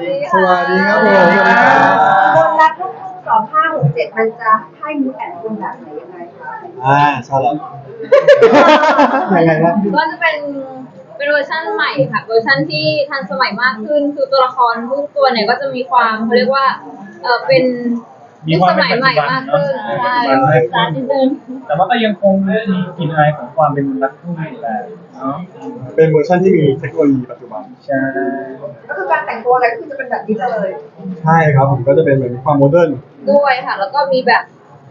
ดีสวัสดีครับผมคนรักลูกทุ่งสองห้าหกเจ็ดมันจะให้มูแอนคุณแบบไหนยังไงคะอ่าชอบแล้วยังไงนะก็จะเป็นเป็นเวอร์ชันใหม่ค่ะ เวอร์ชันที่ทันสมัยมากขึ้น คือตัวละครทุกตัวเนี่ยก็จะมีความเขาเรียกว่าเออเป็น ยุคความสมัยใหม่มากขึ้นเป็นปัจจุบันใช่เนอะสารนิดนึงแต่ว่าก็ยังคงมีกลิ่นอายของความเป็นรักทุ่งอยู่แหละเนาะเป็นเวอร์ชันที่มีเทคโนโลยีปัจจุบัน ใช่ก็คือการแต่งตัวอะไรก็คือจะเป็นแบบนี้เลยใช่ครับผมก็จะเป็นเหมือนความโมเดิร์นด้วยค่ะ แล้วก็มีแบบ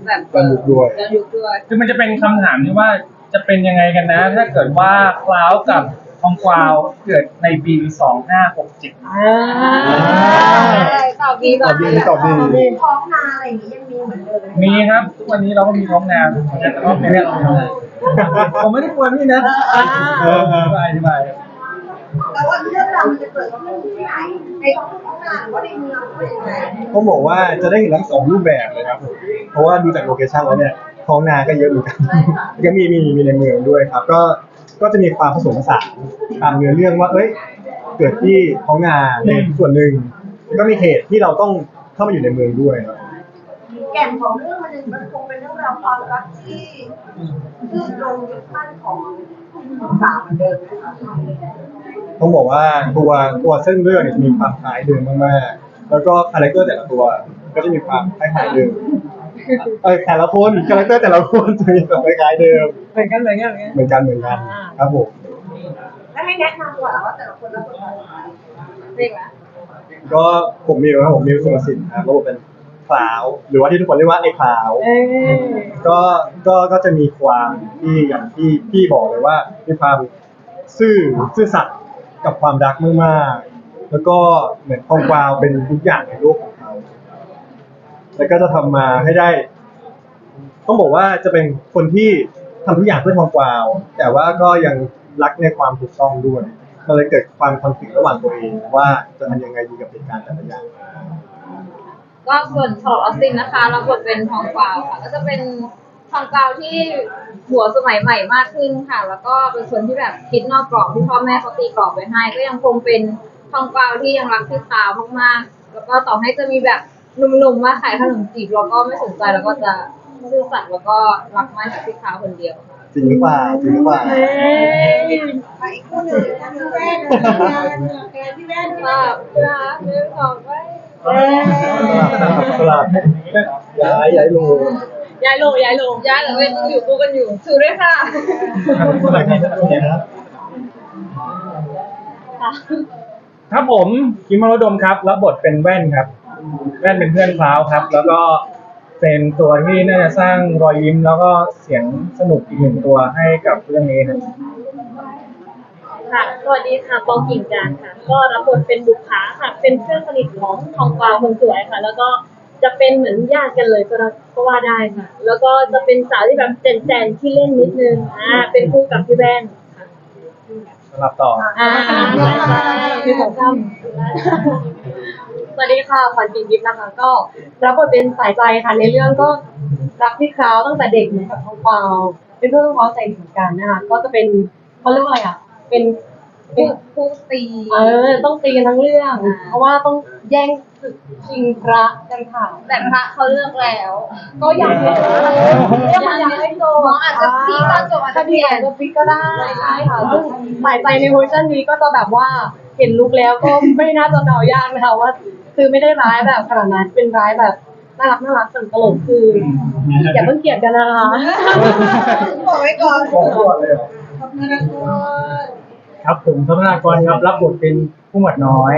แบบย้อนยุคด้วยย้อนยุคด้วย คือมันจะเป็นคำถามที่ว่าจะเป็นยังไงกันนะ ถ้าเกิดว่าคลาวกับ ทองกวาวเกิดในปี 2567ใช่ตอบดีตอบดีตอบดีมีท้องนาอะไรอย่างนี้ยังมีเหมือนเดิมไหมีครับ ทุกวันนี้เราก็มีท้องนาแต่ก็ไม่ได้เอามาผมไม่ได้กวนพี่นะเออเอออธิบายอธิบายแต่ว่าเรื่องราวมันจะเกิดขึ้นที่ไหนในท้องทุ่งนาหรือว่าในเมืองหรือว่ายังไงต้องบอกว่าจะได้เห็นทั้งสองรูปแบบเลยครับผมเพราะว่าดูจากโลเคชั่นแล้วเนี่ยท้องนาก็เยอะเหมือนกัน ก็มีมีมีในเมืองด้วยครับ ก็ ก็จะมีความผสมผสานตามเนื้อเรื่องว่าเอ้ยเกิดที่ท้องนาในส่วนหนึ่งแล้วก็มีเหตุที่เราต้องเข้ามาอยู่ในเมืองด้วยครับ แก่นของเรื่องมันยังมันคงเป็นเรื่องราวความรักที่ที่ตรงยึดมั่นของสาวเหมือนเดิมนะคะต้องบอกว่าตัวตัวเส้นเรื่องเนี่ยจะมีความคล้ายเดิมมากๆ แล้วก็คาแรคเตอร์แต่ละตัวก็จะมีความคล้ายๆเดิม เออแต่ละคนคาแรคเตอร์แต่ละคนจะมีความคล้ายๆเดิม เหมือนกันเหมือนกันเหมือนกัน เหมือนกันครับผมแล้วให้แนะนำก่อนว่าแต่ละคนรับบทบาทอะไรเรียกว่าก็ผมมิวครับผมมิวสุรสินครับระบบเป็นคลาวหรือว่าที่ทุกคนเรียกว่าไอ้คลาวก็ก็ก็จะมีความที่อย่างที่พี่บอกเลยว่า มีความซื่อซื่อสัตย์กับความรักมากๆแล้วก็เหมือนทองกวาวเป็นทุกอย่างในโลกของเขา แล้วก็จะทำมาให้ได้ ต้องบอกว่าจะเป็นคนที่ทำทุกอย่างเพื่อทองกวาว แต่ว่าก็ยังรักในความถูกต้องด้วยมันเลยเกิดความคอนฟ lict ระหว่างตัวเองว่าจะทำยังไงดีกับเหตุการณ์แต่ละอย่าง ก็ส่วนฉลอดออสตินนะคะรับบทเป็นทองกวาวค่ะ ก็จะเป็นทองกวาวที่หัวสมัยใหม่มากขึ้นค่ะ แล้วก็เป็นคนที่แบบคิดนอกกรอบที่พ่อแม่เขาตีกรอบไว้ให้ ก็ยังคงเป็นทองกวาวที่ยังรักพี่สาวมากๆแล้วก็ต่อให้จะมีแบบ หนุ่มๆมาขายขนมจีบเราก็ไม่สนใจแล้วก็จะซื่อสัตย์แล้วก็รักมั่นกับพี่สาวคนเดียวค่ะจริงหรือเปล่าจริงหรือเปล่าไปอีกคู่หนึ่งพี่แว่นพี่แว่นว่าเพื่อเรื่องของไว้ตลาดย้ายย้ายโลย้ายลงย้ายลงย้ายเลยอยู่คู่กันอยู่ชูด้วยค่ะคนไหนกันนะครับผมคิมมารดมครับ รับบทเป็นแว่นครับ แว่นเป็นเพื่อนคลาวครับ แล้วก็เป็นตัวที่น่าจะสร้างรอยยิ้ม แล้วก็เสียงสนุกอีกหนึ่งตัวให้กับเรื่องนี้ครับค่ะ สวัสดีค่ะ ปองกิ่งการค่ะ ก็รับบทเป็นบุคคาค่ะ เป็นเพื่อนสนิทของทองกวาวคนสวยค่ะ แล้วก็จะเป็นเหมือนญาติกันเลยก็ได้ก็ว่าได้ค่ะ แล้วก็จะเป็นสาวที่แบบแจนๆที่เล่นนิดนึง อ่า เป็นคู่กับพี่แว่นค่ะ สำหรับต่อ อ่าคือของจ สวัสดีค่ะขวัญจินยิปนะคะก็รับบทเป็นสายใจค่ะในเรื่องก็รักพี่คราวตั้งแต่เด็กเหมือนกับทองกวาวเป็นเพื่อนของใจเหมือนกันนะคะก็จะเป็นเขาเรียกว่าอะไรอะ เป็นเป็นคู่ตีเออต้องตีกันทั้งเรื่อง เพราะว่าต้องแย่งศึกชิงพระกันค่ะแต่พระเขาเลือกแล้ว ก็อยากให้ก็อยากให้โจหมออาจจะพลิกตอนจบอาจจะถ้าเปลี่พี่ยนอาจจะพลิกก็ได้ใช่ค่ะซึ่งสายใจในเวอร์ชันนี้ก็จะแบบว่า เห็นลุกแล้วก็ไม่น่าจะเดายากนะคะว่า คือไม่ได้ร้ายแบบขนาดนั้นเป็นร้ายแบบน่ารักน่ารักสนุกตลกคืออย่าเพิ่งเกลียดกันนะคะบอกไว้ก่อนบอกก่อนเลยเหรอครับผมธนากรครับรับบทเป็นผู้หมวดน้อย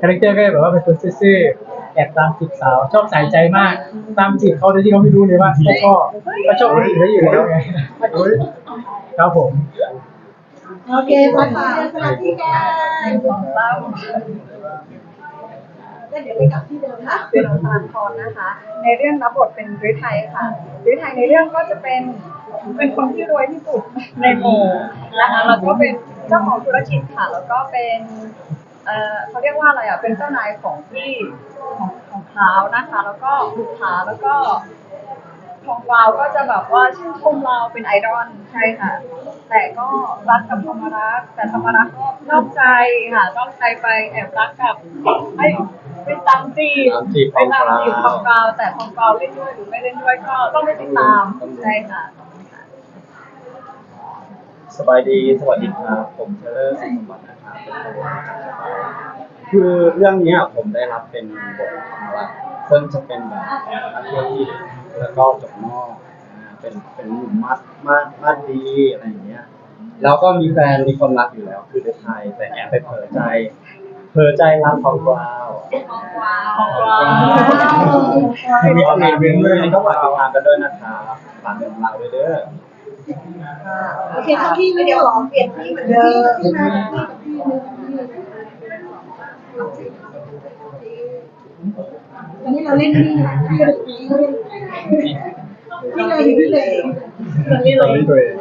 คาแรคเตอร์ก็จะแบบว่าเป็นคนซื่อๆแอบตามจีบสาวชอบใส่ใจมาก ตามจีบเขาโดยที่เขาไม่รู้เลยว่าเขาชอบเขาชอบคนอื่นเขาอยู่แล้วไงเฮ้ยครับผม โอเคค่ะสวัสดีค่ะแล้วเดี๋ยวไปกลับที่เดิมค่ะเป็นน้องตาลพรนะคะ ในเรื่องรับบทเป็นฤทัยค่ะฤทัยในเรื่องก็จะเป็นเป็นคนที่รวยที่สุดในหมู่นะคะแล้วก็เป็นเจ้าของธุรกิจค่ะ แล้วก็เป็นเอ่อเขาเรียกว่าอะไรอะเป็นเจ้านายของที่ของของเท้านะคะ แล้วก็บุกขาแล้วก็ทองกวาวก็จะแบบว่าชื่นชมเราเป็นไอดอลใช่ค่ะห แต่ก็รักกับธรรมรักษ์แต่ธรรมรักษ์ก็นอกใจค่ะนอกใจไปแอบรักกับไอ้เป็นตามจีบตามจีบไปตามจีบของงเราเราแต่ของเราเล่นด้วยหรือไม่เล่นด้วยก็ต้องไปติดตามใช่ค่ะสบายดี สวัสดีครับ ผมเชลเลอร์สุขสมบัตินะครับคือเรื่องนี้ผมได้รับเป็นบทของเราซึ่งจะเป็นแบบนักเที่ยวที่แล้วก็จบนอกอ่า เป็นเป็นหนุ่มมาดมาดมาดดีอะไรอย่างเงี้ย แล้วก็มีแฟนมีคนรักอยู่แล้ว คือในไทยแต่แอบไปเผลอใจ เผลอใจรักของเราของกวาวของวาวมีความเป็นเรื่องก็ฝากติดตามกันด้วยนะครับฝากของเราด้วยเด้อโอเคค่ะพี่ไม่เดี๋ยวขอเปลี่ยนที่เหมือนเดิมวันนี้เราเล่นที่ที่เราเล่น พี่เลยพี่เลยนี่เลยตัวเอง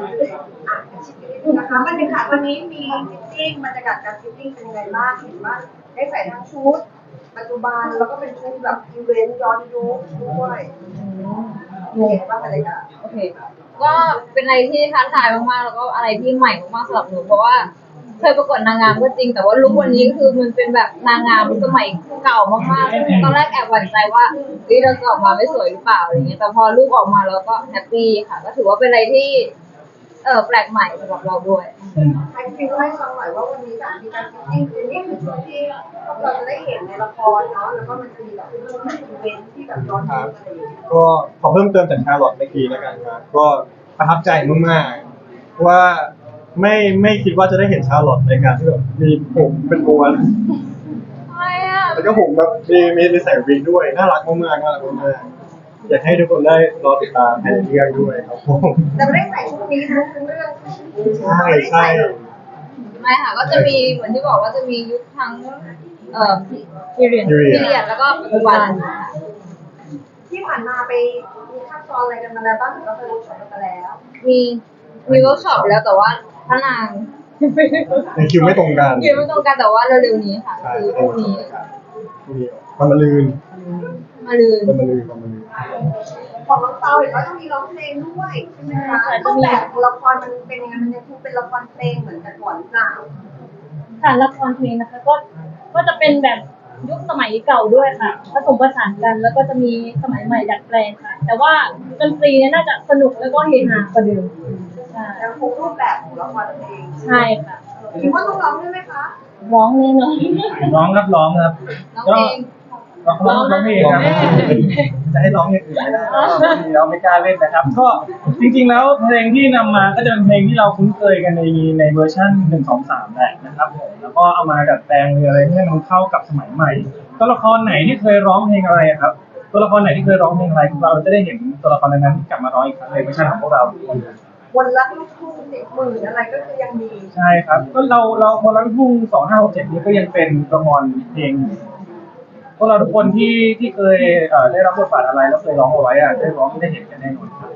นะคะบรรยากาศวันนี้มีฟิตติ้งบรรยากาศการฟิตติ้งเป็นยังไงบ้างเห็นว่าได้ใส่ทั้งชุดปัจจุบันแล้วก็เป็นชุดแบบอีเวนต์ย้อนยุคด้วยเห็นว่าบรรยากาศโอเคก็เป็นอะไรที่ท้าทายมากๆแล้วก็อะไรที่ใหม่มากๆสำหรับหนูเพราะว่า เคยประกวดนางงามก็จริง แต่ว่าลุควันนี้คือมันเป็นแบบนางงามสมัยเก่ามากๆตอนแรกแอบหวั่นใจว่าเฮ้ยเราจะออกมาไม่สวยหรือเปล่าอะไรเงี้ยแต่พอลูกออกมาแล้วก็แฮปปี้ค่ะ ก็ถือว่าเป็นอะไรที่ เออแปลกใหม่สำหรับเราด้วยให้ฟิลให้ฟังหน่อยว่าวันนี้แบบมีการฟิตติ้งคือนี่คือชุดที่เราจะได้เห็นในละครเนาะแล้วก็มันจะมีแบบเป็นแบบอีเวนต์ที่แบบย้อนยุคอะไรอย่างเงี้ยก็ขอเพิ่มเติมจากชาลอตเมื่อกี้แล้วกันครับก็ประทับใจมากๆว่า ไม่ไม่คิดว่าจะได้เห็นชาลอตในการที่แบบมีผมเป็นม้วนทำไมอะแล้วก็ผมแบบมีมีมีใส่วิกด้วยน่ารักมากๆน่ารักมากๆอยากให้ทุกคนได้รอติดตามในเรื่องด้วยครับผม แต่ไม่ได้ใส่ชุดนี้ทั้งเรื่องใช่ใช่ไม่ค่ะก็จะมีเหมือนที่บอกว่าจะมียุคทั้งเอ่อพีเรียนพีเรียนแล้วก็ปัจจุบันค่ะที่ผ่านมาไปมีขั้นตอนอะไรกันมาแล้วบ้างหรือว่าไปรู้ช็อปกันมาแล้ว มีมีเวิร์กช็อปแล้วแต่ว่า พระนางในคิวไม่ตรงกันคิวไม่ตรงกันแต่ว่าเร็วๆนี้ค่ะใช่คือพตรรุ่งงนี้กันพรุ่งนี้มันมาลืนมาลืนมันมาลืนมันมาลืนของน้องเตาเห็นว่าต้องมีร้องเพลงด้วยใช่ไหมคะรูปแบบของละครมันเป็นยังไงมันยังคงเป็นละครเพลงเหมือนแต่ก่อนหรือเปล่าค่ะละครเพลงนะคะก็ก็จะเป็นแบบยุคสมัยเก่าด้วยค่ะผสมผสานกันแล้วก็จะมีสมัยใหม่ดัดแปลงค่ะ แต่ว่าดนตรีเนี่ยน่าจะสนุกแล้วก็เฮฮากว่าเดิมใช่ ยังคงรูปแบบของละครเพลงใช่ค่ะคิดว่าต้องร้องด้วยไหมคะร้องแน่นอนร้องครับร้องครับน้องเพลงร้องร้องร้องเพลงครับจะให้ร้องอย่างอื่นไม่ได้เราไม่กล้าเล่นนะครับ ก็จริงๆแล้วเพลงที่นำมาก็จะเป็นเพลงที่เราคุ้นเคยกันในในเวอร์ชันหนึ่งสองสามแหละนะครับผมแล้วก็เอามาดัดแปลงหรืออะไรให้มันเข้ากับสมัยใหม่ตัวละครไหนที่เคยร้องเพลงอะไรอะครับตัวละครไหนที่เคยร้องเพลงอะไรเราจะได้เห็นตัวละครนั้นๆกลับมาร้องอีกครั้งในเวอร์ชันของพวกเรา วันรักลูกทุ่งสิบหมื่นอะไรก็คือยังมีใช่ครับ ก็เราเราพอเราพุ่งสองห้าหกเจ็ดนี้ก็ยังเป็นละครเพลงอยู่พวกเราทุกคนที่ที่เคยเอ่อได้รับบทบาทอะไรแล้วเคยร้องเอาไว้อะได้ร้องได้เห็นกันแน่นอนครับ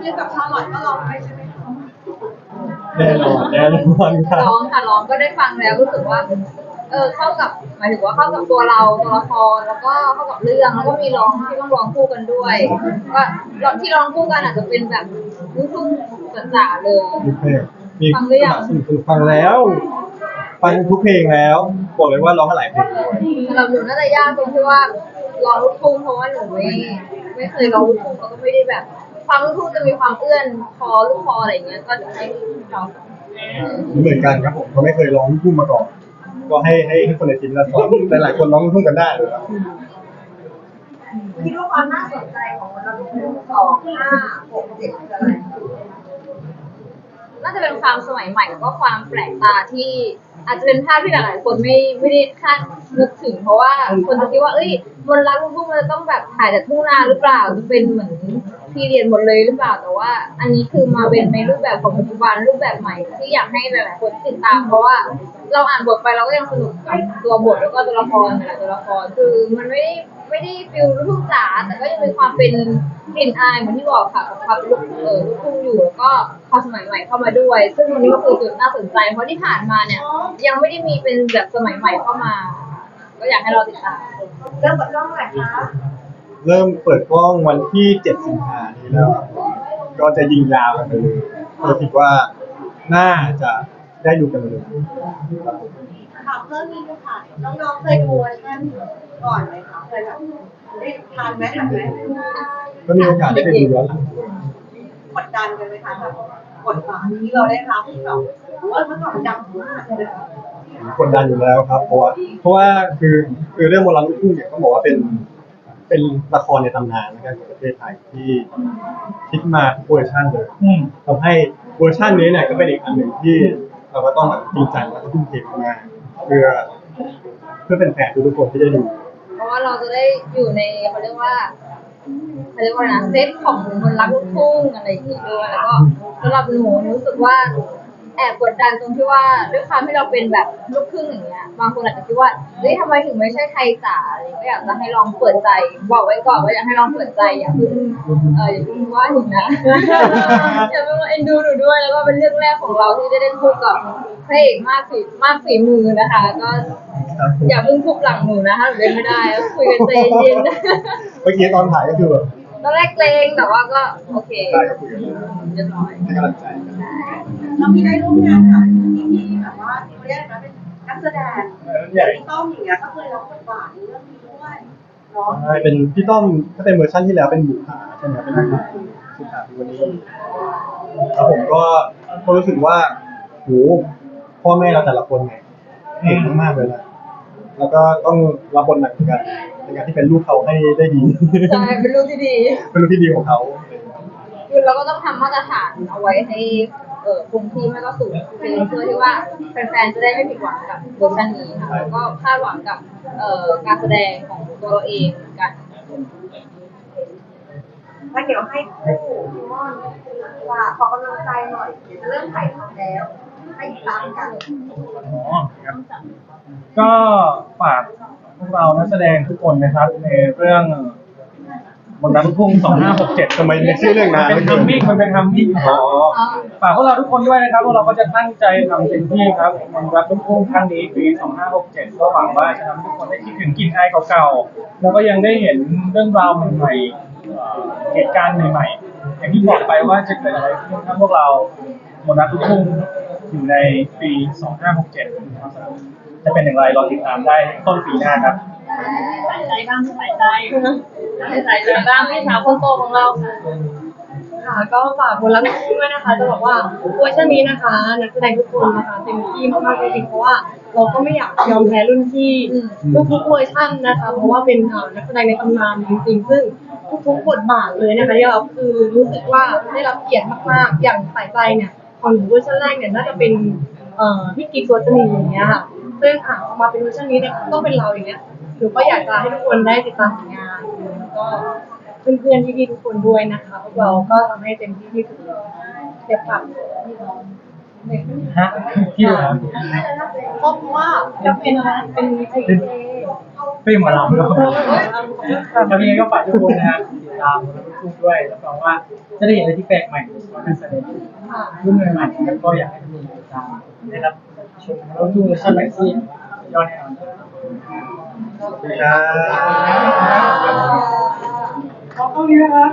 เรียนกับชาลอตก็ร้องไปใช่ไหมคะแน่นอนแน่นอนครับร้องค่ะร้องก็ได้ฟังแล้วรู้สึกว่า เออเข้ากับหมายถึงว่าเข้ากับตัวเราตัวละครแล้วก็เข้ากับเรื่องแล้วก็มีร้องที่ต้องร้องคู่กันด้วย ก็ร้องที่ร้องคู่กันอาจจะเป็นแบบลูกทุ่ง จ๋าๆเลย มีเพลงมีฟังหรือยัง สนุกสนุกฟังแล้ว ฟังทุกเพลงแล้วบอกเลยว่าร้องมาหลายเพลงด้วยสำหรับหนูน่าจะยากตรงที่ว่าร้องลูกทุ่งเพราะว่าหนูไม่ไม่เคยร้องลูกทุ่งแล้วก็ไม่ได้แบบฟังลูกทุ่งจะมีความเอื้อนคอลูกคออะไรอย่างเงี้ยก็จะให้ร้องเหมือนกันครับผมก็ไม่เคยร้องลูกทุ่งมาก่อน ก็ให้ให้ให้คนในทีมเราสอนแต่หลายคนร้องลูกทุ่งกันได้เลยครับ คิดว่าความน่าสนใจของวันรักลูกทุ่งสองห้าหกเจ็ดคืออะไร น่าจะเป็นความสมัยใหม่แล้วก็ความแปลกตาที่อาจจะเป็นภาพที่หลายๆคนไม่ไม่ได้คาดนึกถึง เพราะว่าคนจะคิดว่าเอ้ยบนรักลูกทุ่งมันจะต้องแบบถ่ายแต่ทุ่งนาหรือเปล่าจะเป็นเหมือน ที่เรียนหมดเลยหรือเปล่าแต่ว่า อันนี้คือมาเป็นในรูปแบบของปัจจุบันรูปแบบใหม่ ที่อยากให้หลายๆคนติดตาม เพราะว่าเราอ่านบทไปเราก็ยังสนุกกับตัวบทแล้วก็ตัวละครแต่ละตัวละครคือมันไม่ได้ไม่ได้ฟิลลูกทุ่งจ๋าแต่ก็ยังมีความเป็นกลิ่นอายเหมือนที่บอกค่ะกับความลูกเออลูกทุ่งอยู่แล้วก็ความสมัยใหม่เข้ามาด้วย ซึ่งตรงนี้ก็คือจุดน่าสนใจ เพราะที่ผ่านมาเนี่ย ยังไม่ได้มีเป็นแบบสมัยใหม่เข้ามา ก็อยากให้เราติดตามเริ่มเปิดกล้องเมื่อไรคะ เริ่มเปิดกล้องวันที่7สิงหานี้แล้วครับก็จะยิงยาวกันไปเลยก็คิดว่าน่าจะได้ดูกันเลยถามเพิ่มนิดนึงค่ะ น้องๆเคยดูเวอร์ชันก่อนไหมคะเคยแบบได้ทานไหมทันไหมก็มีโอกาสได้ไปดูย้อนหลังด้วย กดดันกันไหมคะแบบกดบาทที่เราได้รับที่แบบว่าเมื่อก่อนดังมากเลยนะคะกดดันอยู่แล้วครับ เพราะว่าเพราะว่าคือคือเรื่องโบราณลูกทุ่งเนี่ยต้องบอกว่าเป็น เป็นละครในตำนานนะครับของประเทศไทยที่คิดมาทุกเวอร์ชันเลยอืม ทำให้เวอร์ชันนี้เนี่ยก็เป็นอีกอันหนึ่งที่เราก็ต้องแบบจริงจังแล้วก็ทุ่มเทมากๆเพื่อเพื่อเป็นแฟนทุกๆคนที่ได้ดู เพราะว่าเราจะได้อยู่ในเขาเรียกว่าเขาเรียกว่าอะไรนะเซตของคนรักลูกทุ่งอะไรอย่างงี้ด้วยแล้วก็สำหรับหนูหนูรู้สึกว่า แอบกดดันตรงที่ว่าด้วยความที่เราเป็นแบบลูกครึ่งอย่างเงี้ยบางคนอาจจะคิดว่าเฮ้ยทำไมถึงไม่ใช่ไทยจ๋าอะไรอย่างเงี้ยก็อยากจะให้ลองเปิดใจ บอกไว้ก่อนว่าอยากให้ลองเปิดใจอย่าเพิ่งเอออย่าเพิ่งว่าหนูนะอย่าเพิ่งเอ็นดูหนูด้วยแล้วก็เป็นเรื่องแรกของเราที่ได้เล่นคู่กับพระเอกมากฝีมากฝีมือนะคะ ก็อย่าเพิ่งทุบหลังหนูนะคะหนูเล่นไม่ได้แล้วคุยกันใจเย็นเมื่อกี้ตอนถ่ายก็คือแบบๆตอนแรกเกรงแต่ว่าก็โอเคได้ก็คุยกันเรียบร้อยให้กำลังใจกัน เรามีได้ร่วมงานกับพี่ๆแบบว่าเขาเรียกอะไรนะเป็นนักแสดงใหญ่พี่ต้อมอย่างเงี้ยก็เคยรับบทบาทในเรื่องนี้ด้วยเนาะใช่เป็นพี่ต้อมถ้าเป็นเวอร์ชันที่แล้วเป็นบุคาใช่ไหมเป็นบุคาบุคาที่วันนี้แล้วผมก็ก็รู้สึกว่าโหพ่อแม่เราแต่ละคนเนี่ยเก่งมากๆเลยนะแล้วก็ต้องรับบทหนักเหมือนกันในการที่เป็นลูกเขาให้ได้ดีใช่เป็นลูกที่ดี เป็นลูกที่ดีของเขาคือเราก็ต้องทำมาตรฐานเอาไว้ให้ เออคงที่ไม่ก็สูงเพื่อที่ว่าแฟนๆจะได้ไม่ผิดหวังกับเวอร์ชันนี้ค่ะแล้วก็คาดหวังกับเอ่อการแสดงของตัวเราเองเหมือนกันถ้าเดี๋ยวให้คู่พี่ม่อนว่าขอกำลังใจหน่อยเดี๋ยวจะเริ่มถ่ายทำแล้ว ให้ติดตามกันอ๋อครับ ก็ฝากพวกเรานักแสดงทุกคนนะครับ ในเรื่อง บนรักทุ่ง2567ทำไมในชื่อเรื่องนานเป็นทัมมิ่งมันเป็นทัมมิ่งอ๋อฝากพวกเราทุกคนด้วยนะครับพวกเราก็จะตั้งใจทำเต็มที่ครับบนรักลูกทุ่งครั้งนี้ปี2567ก็หวังว่าจะทำให้ทุกคนได้คิดถึงกลิ่นอายเก่าๆแล้วก็ยังได้เห็นเรื่องราวใหม่ๆเอ่อเหตุการณ์ใหม่ๆ อย่างที่บอกไปว่าจะเกิดอะไรขึ้นถ้าพวกเราบนรักลูกทุ่งอยู่ในปี2567นะครับจะเป็นอย่างไรรอติดตามได้ต้นปีหน้าครับ ใส่ใจบ้างใส่ใจใส่ใจบ้างพี่สาวคนโตของเราค่ะค่ะก็ฝากคนรักด้วยนะคะ จะบอกว่าเวอร์ชันนี้นะคะนักแสดงทุกคนนะคะเต็มที่มากๆจริงๆเพราะว่าเราก็ไม่อยากยอมแพ้รุ่นพี่ทุกๆเวอร์ชันนะคะ เพราะว่าเป็นนักแสดงในตำนานจริงๆซึ่งทุกๆบทบาทเลยนะคะที่เราคือรู้สึกว่าได้รับเกียรติมากๆอย่างสายใจเนี่ยของหนูเวอร์ชันแรกเนี่ยน่าจะเป็นพี่กิ๊กตัวจนีอย่างเงี้ยค่ะซึ่งอะมาเป็นเวอร์ชันนี้เนี่ยต้องเป็นเราอย่างเงี้ย หนูก็อยากจะให้ทุกคนได้ติดตามผลงานแล้วก็เพื่อนๆพี่ๆทุกคนด้วยนะคะพวกเราก็ทำให้เต็มที่ที่สุดเลยเดี๋ยวฝากพี่น้องฮะที่เหลือเพราะว่าจะเป็นเป็นไอเอเป็นหมอลำด้วยแล้วยังไงก็ฝากทุกคนนะฮะติดตามลูกทุ่งด้วยแล้วก็ว่าจะได้เห็นอะไรที่แปลกใหม่ของนักแสดงรุ่นใหม่ๆแล้วก็อยากให้ทุกคนติดตามนะครับชมลูกทุ่งเวอร์ชันใหม่ที่ยอดแน่นอน ขอบคุณครับขอบคุณนะครับ